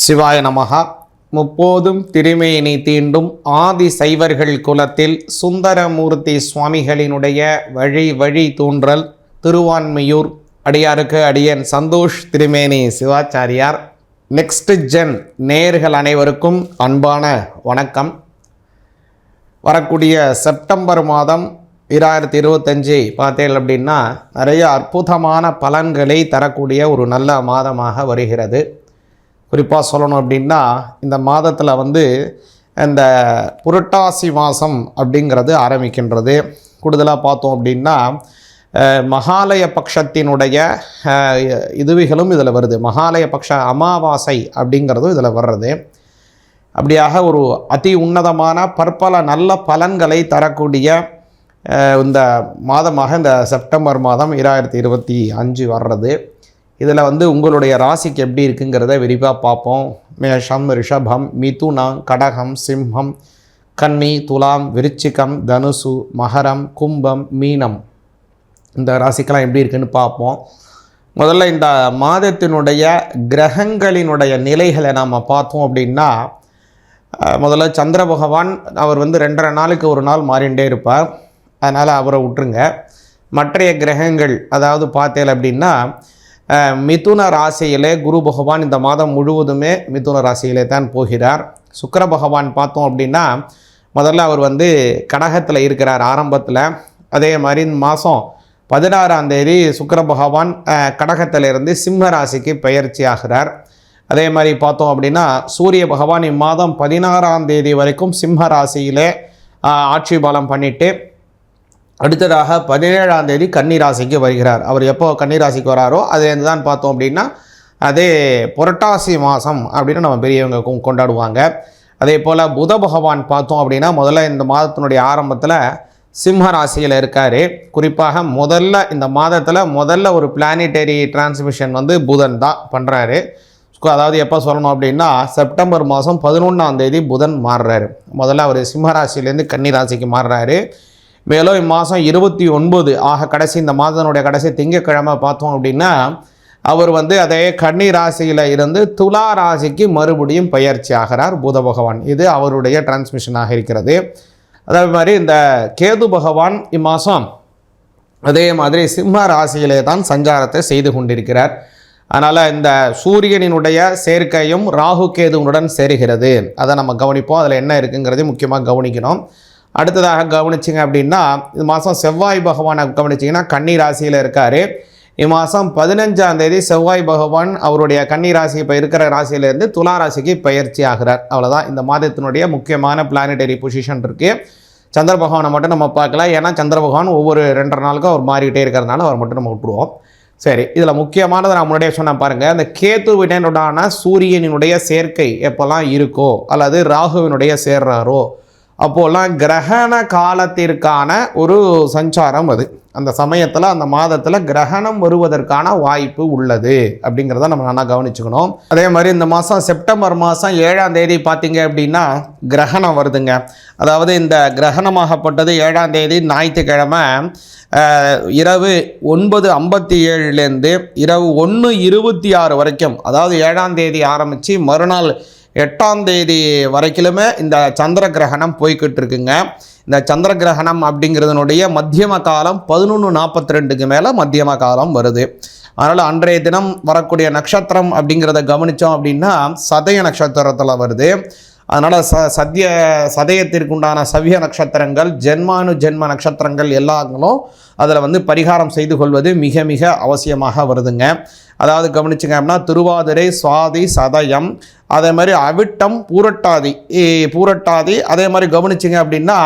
சிவாய நமகா முப்போதும் திருமேனி தீண்டும் ஆதி சைவர்கள் குலத்தில் சுந்தரமூர்த்தி சுவாமிகளினுடைய வழி வழி தூன்றல் திருவான்மையூர். அடியாருக்கு அடியன் சந்தோஷ் திருமேனி சிவாச்சாரியார். நெக்ஸ்ட் ஜென் நேயர்கள் அனைவருக்கும் அன்பான வணக்கம். வரக்கூடிய செப்டம்பர் மாதம் இராயிரத்தி இருபத்தஞ்சி பார்த்தேன் அப்படின்னா நிறைய அற்புதமான பலன்களை தரக்கூடிய ஒரு நல்ல மாதமாக வருகிறது. குறிப்பாக சொல்லணும் அப்படின்னா இந்த மாதத்தில் வந்து இந்த புரட்டாசி மாதம் அப்படிங்கிறது ஆரம்பிக்கின்றது. கூடுதலாக பார்த்தோம் அப்படின்னா மகாலய பட்சத்தினுடைய இதுவிகளும் இதில் வருது. மகாலய பட்ச அமாவாசை அப்படிங்கிறதும் இதில் வர்றது. அப்படியாக ஒரு அதி உன்னதமான பற்பல நல்ல பலன்களை தரக்கூடிய இந்த மாதமாக இந்த செப்டம்பர் மாதம் இராயிரத்தி இருபத்தி அஞ்சு வர்றது. இதில் வந்து உங்களுடைய ராசிக்கு எப்படி இருக்குங்கிறத விரிவாக பார்ப்போம். மேஷம் ரிஷபம் மிதுனம் கடகம் சிம்ஹம் கன்னி துலாம் விருச்சிகம் தனுசு மகரம் கும்பம் மீனம். இந்த ராசிக்கெல்லாம் எப்படி இருக்குன்னு பார்ப்போம். முதல்ல இந்த மாதத்தினுடைய கிரகங்களினுடைய நிலைகளை நாம் பார்த்தோம் அப்படின்னா முதல்ல சந்திர பகவான் அவர் வந்து ரெண்டரை நாளுக்கு ஒரு நாள் மாறிண்டே இருப்பார். அதனால் அவரை விட்டுருங்க. மற்றைய கிரகங்கள் அதாவது பார்த்தேன் அப்படின்னா மிதுன ராசியிலே குரு பகவான் இந்த மாதம் முழுவதுமே மிதுன ராசியிலே தான் போகிறார். சுக்கர பகவான் பார்த்தோம் அப்படின்னா முதல்ல அவர் வந்து கடகத்தில் இருக்கிறார் ஆரம்பத்தில். அதே மாதிரி இந்த மாதம் பதினாறாம் தேதி சுக்கர பகவான் கடகத்திலிருந்து சிம்ம ராசிக்கு பயிற்சி ஆகிறார். அதே மாதிரி பார்த்தோம் அப்படின்னா சூரிய பகவான் இம்மாதம் பதினாறாம் தேதி வரைக்கும் சிம்ம ராசியிலே ஆட்சி பலம் பண்ணிவிட்டு அடுத்ததாக பதினேழாம் தேதி கன்னிராசிக்கு வருகிறார். அவர் எப்போ கன்னிராசிக்கு வராரோ அதுலேருந்து தான் பார்த்தோம் அப்படின்னா அதே புரட்டாசி மாதம் அப்படின்னு நம்ம பெரியவங்க கொண்டாடுவாங்க. அதே போல் புத பகவான் பார்த்தோம் அப்படின்னா முதல்ல இந்த மாதத்தினுடைய ஆரம்பத்தில் சிம்ம ராசியில் இருக்கார். குறிப்பாக முதல்ல இந்த மாதத்தில் முதல்ல ஒரு பிளானிட்டரி டிரான்ஸ்மிஷன் வந்து புதன் தான் பண்ணுறாரு அதாவது எப்போ சொல்லணும் அப்படின்னா செப்டம்பர் மாதம் பதினொன்றாம் தேதி புதன் மாறுறாரு. முதல்ல அவர் சிம்ம ராசியிலேருந்து கன்னி ராசிக்கு மாறுறாரு. மேலும் இம்மாதம் இருபத்தி ஒன்பது ஆக கடைசி இந்த மாதனுடைய கடைசி திங்கட்கிழமை பார்த்தோம் அப்படின்னா அவர் வந்து அதே கன்னி ராசியில் இருந்து துலா ராசிக்கு மறுபடியும் பயிற்சி ஆகிறார் புத பகவான். இது அவருடைய டிரான்ஸ்மிஷனாக இருக்கிறது. அதே மாதிரி இந்த கேது பகவான் இம்மாதம் அதே மாதிரி சிம்ம ராசியிலே தான் சஞ்சாரத்தை செய்து கொண்டிருக்கிறார். அதனால் இந்த சூரியனினுடைய சேர்க்கையும் ராகு கேதுவுடன் சேருகிறது. அதை நம்ம கவனிப்போம். அதில் என்ன இருக்குங்கிறதையும் முக்கியமாக கவனிக்கணும். அடுத்ததாக கவனிச்சிங்க அப்படின்னா இந்த மாதம் செவ்வாய் பகவானை கவனிச்சிங்கன்னா கன்னி ராசியில் இருக்கார். இம்மாதம் பதினஞ்சாம் தேதி செவ்வாய் பகவான் அவருடைய கன்னி ராசி இப்போ இருக்கிற ராசியிலேருந்து துலா ராசிக்கு பயிற்சி ஆகிறார். அவ்வளோதான் இந்த மாதத்தினுடைய முக்கியமான பிளானட்டரி பொசிஷன் இருக்குது சந்திர பகவானை மட்டும் நம்ம பார்க்கலாம். ஏன்னா சந்திர பகவான் ஒவ்வொரு ரெண்டரை நாளுக்கும் அவர் மாறிக்கிட்டே இருக்கிறதுனால அவர் மட்டும் நம்ம விட்டுருவோம். சரி இதில் முக்கியமானதை நான் முன்னாடியே சொன்ன பாருங்கள் அந்த கேத்துவினுடான சூரியனினுடைய சேர்க்கை எப்போல்லாம் இருக்கோ அல்லது ராகுவினுடைய சேர்றாரோ அப்போல்லாம் கிரகண காலத்திற்கான ஒரு சஞ்சாரம் அது. அந்த சமயத்தில் அந்த மாதத்தில் கிரகணம் வருவதற்கான வாய்ப்பு உள்ளது அப்படிங்கிறத நம்ம நல்லா கவனிச்சுக்கணும். அதே மாதிரி இந்த மாதம் செப்டம்பர் மாதம் ஏழாம் தேதி பார்த்தீங்க அப்படின்னா கிரகணம் வருதுங்க. அதாவது இந்த கிரகணமாகப்பட்டது ஏழாம் தேதி ஞாயிற்றுக்கிழமை இரவு ஒன்பது ஐம்பத்தி ஏழுலேருந்து இரவு ஒன்று இருபத்தி ஆறு வரைக்கும் அதாவது ஏழாம் தேதி ஆரம்பித்து மறுநாள் எட்டாம் தேதி வரைக்கிலுமே இந்த சந்திர கிரகணம் போய்கிட்டு இருக்குங்க. இந்த சந்திர கிரகணம் அப்படிங்கிறதுனுடைய மத்தியம காலம் பதினொன்று நாற்பத்தி ரெண்டுக்கு மேலே மத்தியம காலம் வருது. அதனால் அன்றைய தினம் வரக்கூடிய நட்சத்திரம் அப்படிங்கிறத கவனித்தோம் அப்படின்னா சதய நட்சத்திரத்தில் வருது. அதனால் ச சத்ய சதயத்திற்குண்டான சவிய நட்சத்திரங்கள் ஜென்மானு ஜென்ம நட்சத்திரங்கள் எல்லாங்களும் அதில் வந்து பரிகாரம் செய்து கொள்வது மிக மிக அவசியமாக வருதுங்க. அதாவது கவனிச்சுங்க அப்படின்னா திருவாதிரை சுவாதி சதயம் அதே மாதிரி அவிட்டம் பூரட்டாதி பூரட்டாதி அதே மாதிரி கவனிச்சிங்க அப்படின்னா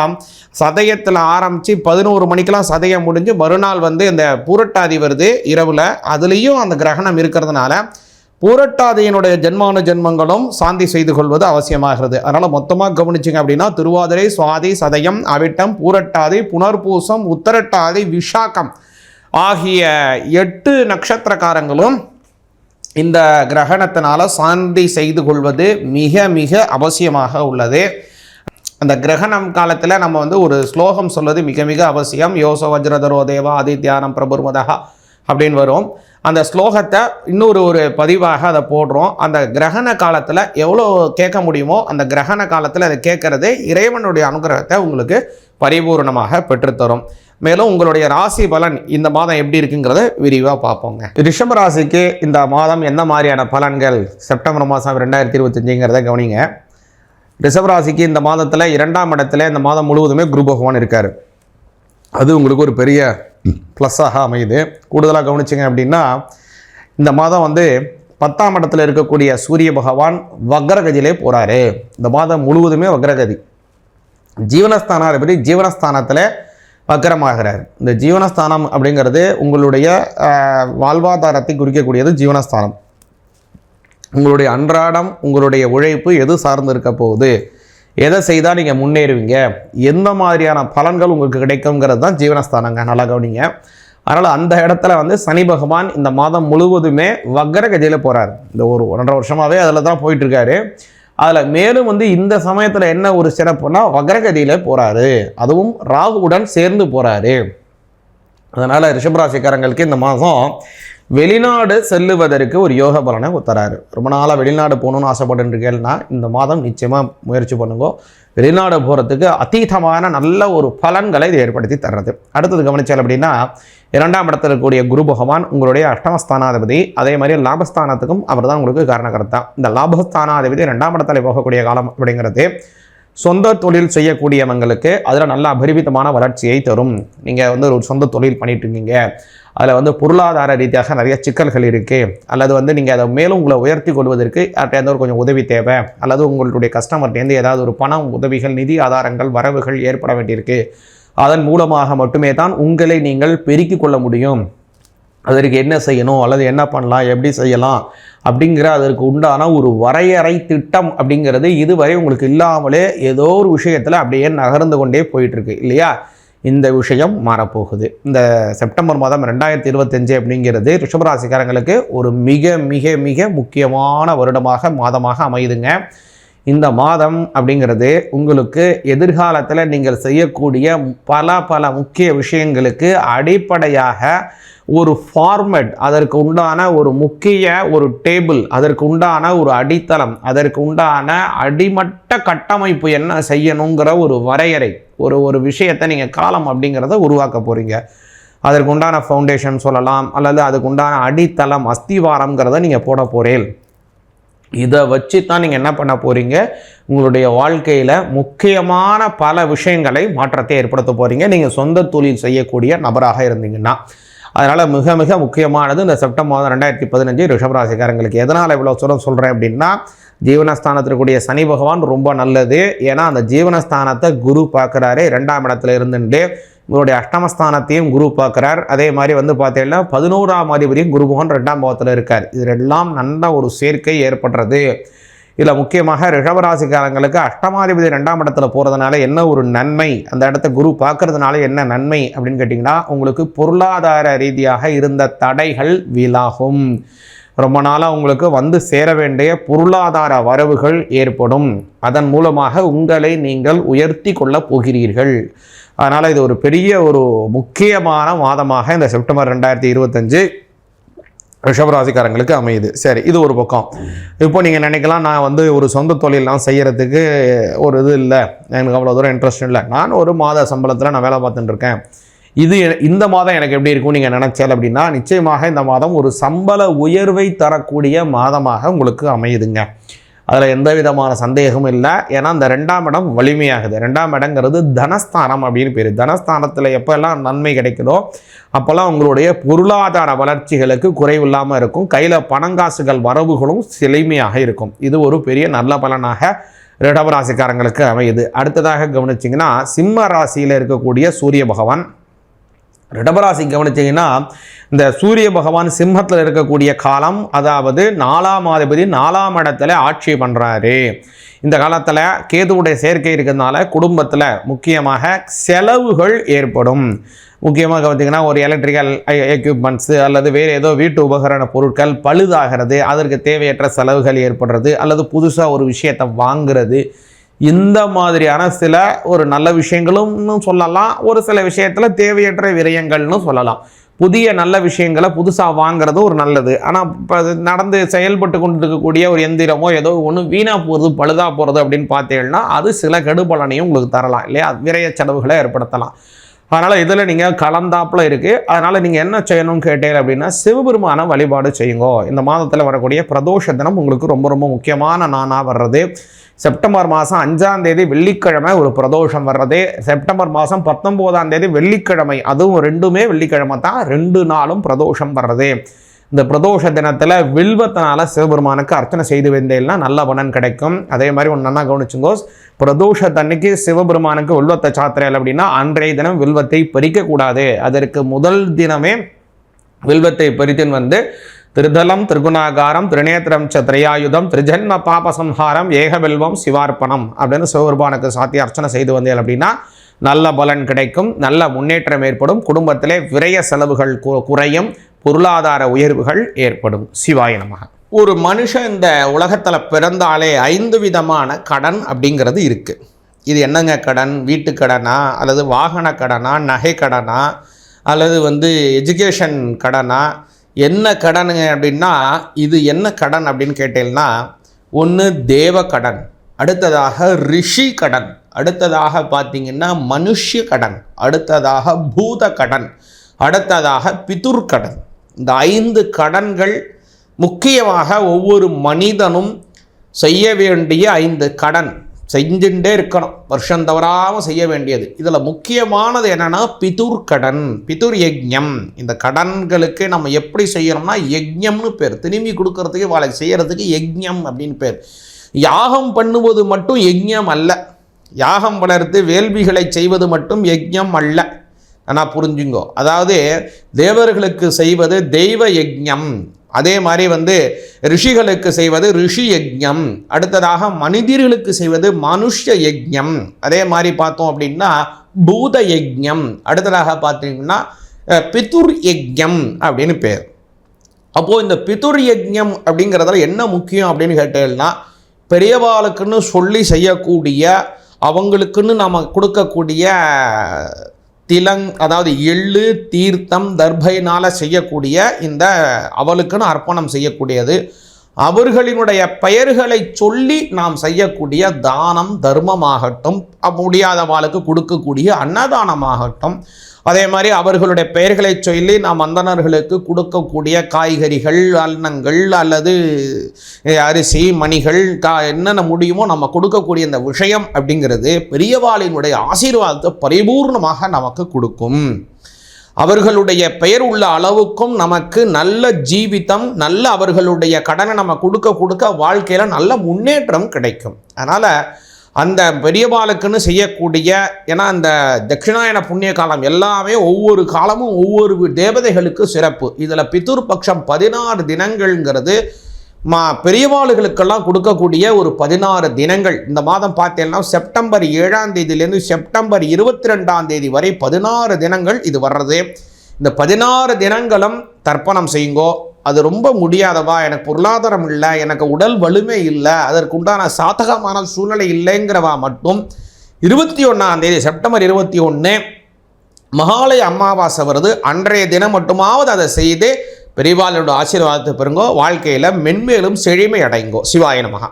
சதயத்தில் ஆரம்பித்து பதினோரு மணிக்கெலாம் சதயம் முடிஞ்சு மறுநாள் வந்து இந்த பூரட்டாதி வருது இரவில். அதுலேயும் அந்த கிரகணம் இருக்கிறதுனால பூரட்டாதியினுடைய ஜென்மானு ஜென்மங்களும் சாந்தி செய்து கொள்வது அவசியமாகிறது. அதனால் மொத்தமாக கவனிச்சிங்க அப்படின்னா திருவாதிரை சுவாதி சதயம் அவிட்டம் பூரட்டாதி புனர்பூசம் உத்தரட்டாதி விஷாக்கம் ஆகிய எட்டு நட்சத்திரக்காரங்களும் இந்த கிரகணத்தினால சாந்தி செய்து கொள்வது மிக மிக அவசியமாக உள்ளது. அந்த கிரகணம் காலத்தில் நம்ம வந்து ஒரு ஸ்லோகம் சொல்வது மிக மிக அவசியம். யோசோ வஜ்ரதரோ தேவா ஆதித்யானம் பிரபுர்மதா அப்படின்னு வரும். அந்த ஸ்லோகத்தை இன்னொரு ஒரு பதிவாக அதை போடுறோம். அந்த கிரகண காலத்தில் எவ்வளோ கேட்க முடியுமோ அந்த கிரகண காலத்தில் அதை கேட்குறது இறைவனுடைய அனுகிரகத்தை உங்களுக்கு பரிபூர்ணமாக பெற்றுத்தரும். மேலும் உங்களுடைய ராசி பலன் இந்த மாதம் எப்படி இருக்குங்கிறத விரிவாக பார்ப்போங்க. ரிஷப ராசிக்கு இந்த மாதம் என்ன மாதிரியான பலன்கள்? செப்டம்பர் மாதம் ரெண்டாயிரத்தி இருபத்தஞ்சுங்கிறத கவனிங்க. ரிஷப ராசிக்கு இந்த மாதத்தில் இரண்டாம் இடத்துல இந்த மாதம் முழுவதுமே குரு பகவான் இருக்கார். அது உங்களுக்கு ஒரு பெரிய ப்ளஸ்ஸாக அமையுது. கூடுதலாக கவனிச்சிங்க அப்படின்னா இந்த மாதம் வந்து பத்தாம் இடத்துல இருக்கக்கூடிய சூரிய பகவான் வக்ரகதியிலே போகிறாரு இந்த மாதம் முழுவதுமே வக்ரகதி. ஜீவனஸ்தானாதிபதி ஜீவனஸ்தானத்தில் வக்கரமாகிறார் இந்த ஜீவனஸ்தானம் அப்படிங்கிறது உங்களுடைய வாழ்வாதாரத்தை குறிக்கக்கூடியது ஜீவனஸ்தானம். உங்களுடைய அன்றாடம் உங்களுடைய உழைப்பு எது சார்ந்து இருக்க போகுது? எதை செய்தால் நீங்கள் முன்னேறுவீங்க? எந்த மாதிரியான பலன்கள் உங்களுக்கு கிடைக்குங்கிறது தான் ஜீவனஸ்தானங்க. நல்லா கவனிங்க. அதனால் அந்த இடத்துல வந்து சனி பகவான் இந்த மாதம் முழுவதுமே வக்கர கதியில் போகிறார் இந்த ஒரு ஒன்றரை வருஷமாகவே அதில் தான் போயிட்டுருக்காரு. அதில் மேலும் வந்து இந்த சமயத்தில் என்ன ஒரு சிறப்புனா வக்ரகதியில் போகிறாரு அதுவும் ராகுவுடன் சேர்ந்து போகிறாரு அதனால் ரிஷபராசிக்காரங்களுக்கு இந்த மாதம் வெளிநாடு செல்லுவதற்கு ஒரு யோக பலனை தராரு ரொம்ப நாளாக வெளிநாடு போகணும்னு ஆசைப்பட்டுருக்கேன்னா இந்த மாதம் நிச்சயமாக முயற்சி பண்ணுங்க. வெளிநாடு போகிறதுக்கு அதீதமான நல்ல ஒரு பலன்களை இது ஏற்படுத்தி தர்றது. அடுத்தது கவனிச்சால் அப்படின்னா இரண்டாம் இடத்துல இருக்கக்கூடிய குரு பகவான் உங்களுடைய அஷ்டமஸ்தானாதிபதி அதே மாதிரி லாபஸ்தானத்துக்கும் அவர் தான் உங்களுக்கு காரணகர்த்தா. இந்த லாபஸ்தானாதிபதி ரெண்டாம் இடத்துல போகக்கூடிய காலம் அப்படிங்கிறது சொந்த தொழில் செய்யக்கூடியவங்களுக்கு அதில் நல்ல அபரிமிதமான வளர்ச்சியை தரும். நீங்கள் வந்து ஒரு சொந்த தொழில் பண்ணிட்டு இருக்கீங்க. அதில் வந்து பொருளாதார ரீதியாக நிறைய சிக்கல்கள் இருக்குது அல்லது வந்து நீங்கள் அதை மேலும் உங்களை உயர்த்தி கொள்வதற்கு யார்கிட்ட ஒரு கொஞ்சம் உதவி தேவை. அல்லது உங்களுடைய கஸ்டமர்கிட்டேருந்து ஏதாவது ஒரு பணம் உதவிகள் நிதி ஆதாரங்கள் வரவுகள் ஏற்பட வேண்டியிருக்கு. அதன் மூலமாக மட்டுமே தான் உங்களை நீங்கள் பெருக்கிக் கொள்ள முடியும். அதற்கு என்ன செய்யணும்? அல்லது என்ன பண்ணலாம்? எப்படி செய்யலாம்? அப்படிங்கிற அதற்கு உண்டான ஒரு வரையறை திட்டம் அப்படிங்கிறது இதுவரை உங்களுக்கு இல்லாமலே ஏதோ ஒரு விஷயத்தில் அப்படியே நகர்ந்து கொண்டே போயிட்டுருக்கு இல்லையா? இந்த விஷயம் மாறப்போகுது. இந்த செப்டம்பர் மாதம் ரெண்டாயிரத்தி இருபத்தஞ்சு அப்படிங்கிறது ரிஷபராசிக்காரங்களுக்கு ஒரு மிக மிக மிக முக்கியமான வருடமாக மாதமாக அமையுதுங்க. இந்த மாதம் அப்படிங்கிறது உங்களுக்கு எதிர்காலத்தில் நீங்கள் செய்யக்கூடிய பல பல முக்கிய விஷயங்களுக்கு அடிப்படையாக ஒரு ஃபார்மேட் அதற்கு உண்டான ஒரு முக்கிய ஒரு டேபிள் அதற்கு உண்டான ஒரு அடித்தளம் அதற்கு உண்டான அடிமட்ட கட்டமைப்பு என்ன செய்யணுங்கிற ஒரு வரையறை ஒரு ஒரு விஷயத்தை நீங்கள் காலம் அப்படிங்கிறத உருவாக்க போகிறீங்க அதற்கு உண்டான ஃபவுண்டேஷன் சொல்லலாம் அல்லது அதுக்கு உண்டான அடித்தளம் அஸ்திவாரம்ங்கிறத நீங்கள் போட போகிறேன் இதை வச்சு தான் நீங்கள் என்ன பண்ண போகிறீங்க உங்களுடைய வாழ்க்கையில் முக்கியமான பல விஷயங்களை மாற்றத்தை ஏற்படுத்த போகிறீங்க நீங்கள் சொந்த தொழில் செய்யக்கூடிய நபராக இருந்தீங்கன்னா. அதனால் மிக மிக முக்கியமானது இந்த செப்டம்பர் மாதம் ரெண்டாயிரத்தி பதினஞ்சு ரிஷபராசிக்காரங்களுக்கு. எதனால் இவ்வளோ சொல்ல சொல்கிறேன் அப்படின்னா ஜீவனஸ்தானத்திற்குரிய சனி பகவான் ரொம்ப நல்லது. ஏன்னா அந்த ஜீவனஸ்தானத்தை குரு பார்க்குறாரு. ரெண்டாம் இடத்துல இருந்துட்டு உங்களுடைய அஷ்டமஸ்தானத்தையும் குரு பார்க்குறார். அதே மாதிரி வந்து பார்த்தீங்கன்னா பதினோராம் அதிபதியும் குரு பகவான் ரெண்டாம் பாவத்தில் இருக்கார். இது எல்லாம் நல்ல ஒரு சேர்க்கை ஏற்படுறது. இதில் முக்கியமாக ரிஷபராசிக்காரங்களுக்கு அஷ்டமாதிபதி ரெண்டாம் இடத்துல போகிறதுனால என்ன ஒரு நன்மை? அந்த இடத்த குரு பார்க்கறதுனால என்ன நன்மை? அப்படின்னு கேட்டிங்கன்னா உங்களுக்கு பொருளாதார ரீதியாக இருந்த தடைகள் வீலாகும் ரொம்ப நாளாக உங்களுக்கு வந்து சேர வேண்டிய பொருளாதார வரவுகள் ஏற்படும். அதன் மூலமாக உங்களை நீங்கள் உயர்த்தி கொள்ளப் போகிறீர்கள். அதனால் இது ஒரு பெரிய ஒரு முக்கியமான மாதமாக இந்த செப்டம்பர் ரெண்டாயிரத்தி இருபத்தஞ்சு ரிஷபராசிக்காரங்களுக்கு அமையுது. சரி இது ஒரு பக்கம். இப்போ நீங்கள் நினைக்கலாம் நான் வந்து ஒரு சொந்த தொழிலெலாம் செய்கிறதுக்கு ஒரு இது இல்லை. எனக்கு அவ்வளோ தூரம் இன்ட்ரெஸ்ட் இல்லை. நான் ஒரு மாத சம்பளத்தில் நான் வேலை பார்த்துட்டு இருக்கேன். இது இந்த மாதம் எனக்கு எப்படி இருக்கும் நீங்கள் நினைச்சால் அப்படின்னா நிச்சயமாக இந்த மாதம் ஒரு சம்பள உயர்வை தரக்கூடிய மாதமாக உங்களுக்கு அமையுதுங்க. அதில் எந்த விதமான சந்தேகமும் இல்லை. ஏன்னா அந்த ரெண்டாம் இடம் வலிமையாகுது. ரெண்டாம் இடங்கிறது தனஸ்தானம் அப்படின்னு பேர். தனஸ்தானத்தில் எப்போல்லாம் நன்மை கிடைக்குதோ அப்போல்லாம் உங்களுடைய பொருளாதார வளர்ச்சிகளுக்கு குறைவு இல்லாமல் இருக்கும். கையில் பணங்காசுகள் வரவுகளும் செழுமையாக இருக்கும். இது ஒரு பெரிய நல்ல பலனாக ரிடவராசிக்காரங்களுக்கு அமையுது. அடுத்ததாக கவனிச்சிங்கன்னா சிம்ம ராசியில் இருக்கக்கூடிய சூரிய பகவான் ரிடபராசி கவனிச்சிங்கன்னா இந்த சூரிய பகவான் சிம்மத்தில் இருக்கக்கூடிய காலம் அதாவது நாலாம் அதிபதி நாலாம் இடத்துல ஆட்சி பண்ணுறாரு இந்த காலத்தில் கேதுவுடைய சேர்க்கை இருக்கிறதுனால குடும்பத்தில் முக்கியமாக செலவுகள் ஏற்படும். முக்கியமாக பார்த்திங்கன்னா ஒரு எலக்ட்ரிக்கல் எக்யூப்மெண்ட்ஸு அல்லது வேறு ஏதோ வீட்டு உபகரண பொருட்கள் பழுதாகிறது அதற்கு தேவையற்ற செலவுகள் ஏற்படுறது அல்லது புதுசாக ஒரு விஷயத்தை வாங்குறது இந்த மாதிரியான சில ஒரு நல்ல விஷயங்களும்னு சொல்லலாம். ஒரு சில விஷயத்தில் தேவையற்ற விரயங்கள்னு சொல்லலாம். புதிய நல்ல விஷயங்களை புதுசாக வாங்குறது ஒரு நல்லது. ஆனால் இப்போ அது நடந்து செயல்பட்டு கொண்டு இருக்கக்கூடிய ஒரு எந்திரமோ ஏதோ ஒன்று வீணாக போகிறது பழுதாக போகிறது அப்படின்னு பார்த்தீங்கன்னா அது சில கெடுபலனையும் உங்களுக்கு தரலாம் இல்லையா? விரைய செலவுகளை ஏற்படுத்தலாம். அதனால் இதில் நீங்கள் கலந்தாப்பில் இருக்குது அதனால் நீங்கள் என்ன செய்யணும்னு கேட்டீங்க அப்படின்னா சிவபெருமான வழிபாடு செய்யுங்க. இந்த மாதத்தில் வரக்கூடிய பிரதோஷ தினம் உங்களுக்கு ரொம்ப ரொம்ப முக்கியமான நானாக வர்றது. செப்டம்பர் மாதம் அஞ்சாம் தேதி வெள்ளிக்கிழமை ஒரு பிரதோஷம் வர்றது. செப்டம்பர் மாதம் பத்தொம்போதாம் தேதி வெள்ளிக்கிழமை அதுவும் ரெண்டுமே வெள்ளிக்கிழமை தான் ரெண்டு நாளும் பிரதோஷம் வர்றது. இந்த பிரதோஷ தினத்தில் வில்வத்தினால சிவபெருமானுக்கு அர்ச்சனை செய்து வந்தேன்னா நல்ல பலன் கிடைக்கும். அதே மாதிரி ஒன்று நல்லா கவனிச்சுங்கோ பிரதோஷத்தன்னைக்கு சிவபெருமானுக்கு வில்வத்தை சாத்திரையில் அப்படின்னா அன்றைய தினம் வில்வத்தை பறிக்கக்கூடாது. அதற்கு முதல் தினமே வில்வத்தை பறித்துன்னு வந்து திருதலம் திருகுணாகாரம் திருநேத்திரம் ச திரையாயுதம் திருஜென்ம பாபசம்ஹாரம் ஏகபில்வம் சிவார்ப்பணம் அப்படின்னு சிவபெருமானுக்கு சாத்தி அர்ச்சனை செய்து வந்தேன் அப்படின்னா நல்ல பலன் கிடைக்கும். நல்ல முன்னேற்றம் ஏற்படும். குடும்பத்திலே விரய செலவுகள் கு- குறையும். பொருளாதார உயர்வுகள் ஏற்படும். சிவாய ஒரு மனுஷன் இந்த உலகத்தில் பிறந்தாலே ஐந்து விதமான கடன் அப்படிங்கிறது இருக்குது இது என்னங்க கடன்? வீட்டு கடனா? அல்லது வாகன கடனா? நகை கடனா? அல்லது வந்து எஜுகேஷன் கடனா? என்ன கடனுங்க அப்படின்னா இது என்ன கடன் அப்படின்னு கேட்டீங்கன்னா ஒன்று தேவ கடன் அடுத்ததாக ரிஷி கடன் அடுத்ததாக பார்த்தீங்கன்னா மனுஷ்ய கடன் அடுத்ததாக பூத கடன் அடுத்ததாக பிதுர் கடன். இந்த ஐந்து கடன்கள் முக்கியமாக ஒவ்வொரு மனிதனும் செய்ய வேண்டிய ஐந்து கடன். செஞ்சுட்டே இருக்கணும். வருஷம் தவறாமல் செய்ய வேண்டியது. இதில் முக்கியமானது என்னென்னா பிதுர் கடன் பிதுர் யஜ்யம். இந்த கடன்களுக்கு நம்ம எப்படி செய்யணும்னா யஜ்யம்னு பேர். திரும்பி கொடுக்கறதுக்கு வாழை செய்கிறதுக்கு யஜ்யம் அப்படின்னு பேர். யாகம் பண்ணுவது மட்டும் யஜ்யம் அல்ல. யாகம் வளர்த்து வேள்விகளை செய்வது மட்டும் யஜ்யம் அல்ல. ஆனால் புரிஞ்சுங்கோ. அதாவது தேவர்களுக்கு செய்வது தெய்வ யஜ்ஞம் அதே மாதிரி வந்து ரிஷிகளுக்கு செய்வது ரிஷி யஜ்யம். அடுத்ததாக மனிதர்களுக்கு செய்வது மனுஷ யஜ்யம். அதே மாதிரி பார்த்தோம் அப்படின்னா பூத யஜ்யம். அடுத்ததாக பார்த்தீங்கன்னா பித்துர் பிதுர் அப்படின்னு பேர். அப்போது இந்த பிதுர் யஜ்யம் அப்படிங்கிறதுல என்ன முக்கியம் அப்படின்னு கேட்டேன்னா பெரியவாளுக்குன்னு சொல்லி செய்யக்கூடிய அவங்களுக்குன்னு நம்ம கொடுக்கக்கூடிய திலங் அதாவது எள்ளு தீர்த்தம் தர்பையினால் செய்யக்கூடிய இந்த அவளுக்குன்னு அர்ப்பணம் செய்யக்கூடியது. அவர்களினுடைய பெயர்களை சொல்லி நாம் செய்யக்கூடிய தானம் தர்மமாகட்டும் முடியாதவாளுக்கு கொடுக்கக்கூடிய அன்னதானமாகட்டும். அதே மாதிரி அவர்களுடைய பெயர்களை சொல்லி நாம் அந்தணர்களுக்கு கொடுக்கக்கூடிய காய்கறிகள் அன்னங்கள் அல்லது அரிசி மணிகள் கா என்னென்ன முடியுமோ நம்ம கொடுக்கக்கூடிய இந்த விஷயம் அப்படிங்கிறது பெரியவாளினுடைய ஆசீர்வாதத்தை பரிபூர்ணமாக நமக்கு கொடுக்கும். அவர்களுடைய பெயர் உள்ள அளவுக்கும் நமக்கு நல்ல ஜீவிதம் நல்ல அவர்களுடைய கடனை நம்ம கொடுக்க கொடுக்க வாழ்க்கையில் நல்ல முன்னேற்றம் கிடைக்கும். அதனால் அந்த பெரியவாளுக்குன்னு செய்யக்கூடிய ஏன்னா அந்த தட்சிணாயன புண்ணிய காலம் எல்லாமே ஒவ்வொரு காலமும் ஒவ்வொரு தேவதைகளுக்கு சிறப்பு. இதில் பிதுர் பட்சம் பதினாறு தினங்கள்ங்கிறது மா பெரியவாளுகளுக்கெல்லாம் கொடுக்கக்கூடிய ஒரு பதினாறு தினங்கள். இந்த மாதம் பார்த்தீங்கன்னா செப்டம்பர் ஏழாம் தேதியிலேருந்து செப்டம்பர் இருபத்தி ரெண்டாம் தேதி வரை பதினாறு தினங்கள் இது வர்றது. இந்த பதினாறு தினங்களும் தர்ப்பணம் செய்யுங்கோ. அது ரொம்ப முடியாதவா? எனக்கு பொருளாதாரம் இல்லை எனக்கு உடல் வலிமை இல்லை அதற்குண்டான சாதகமான சூழ்நிலை இல்லைங்கிறவா மட்டும். இருபத்தி ஒன்றாம் தேதி செப்டம்பர் இருபத்தி ஒன்று மகாலய அமாவாசை வருது. அன்றைய தினம் மட்டுமாவது அதை செய்து பெரியவாளோட ஆசீர்வாதத்தை பெறுங்கோ வாழ்க்கையில் மென்மேலும் செழுமை அடைங்கோ. சிவாய நமகா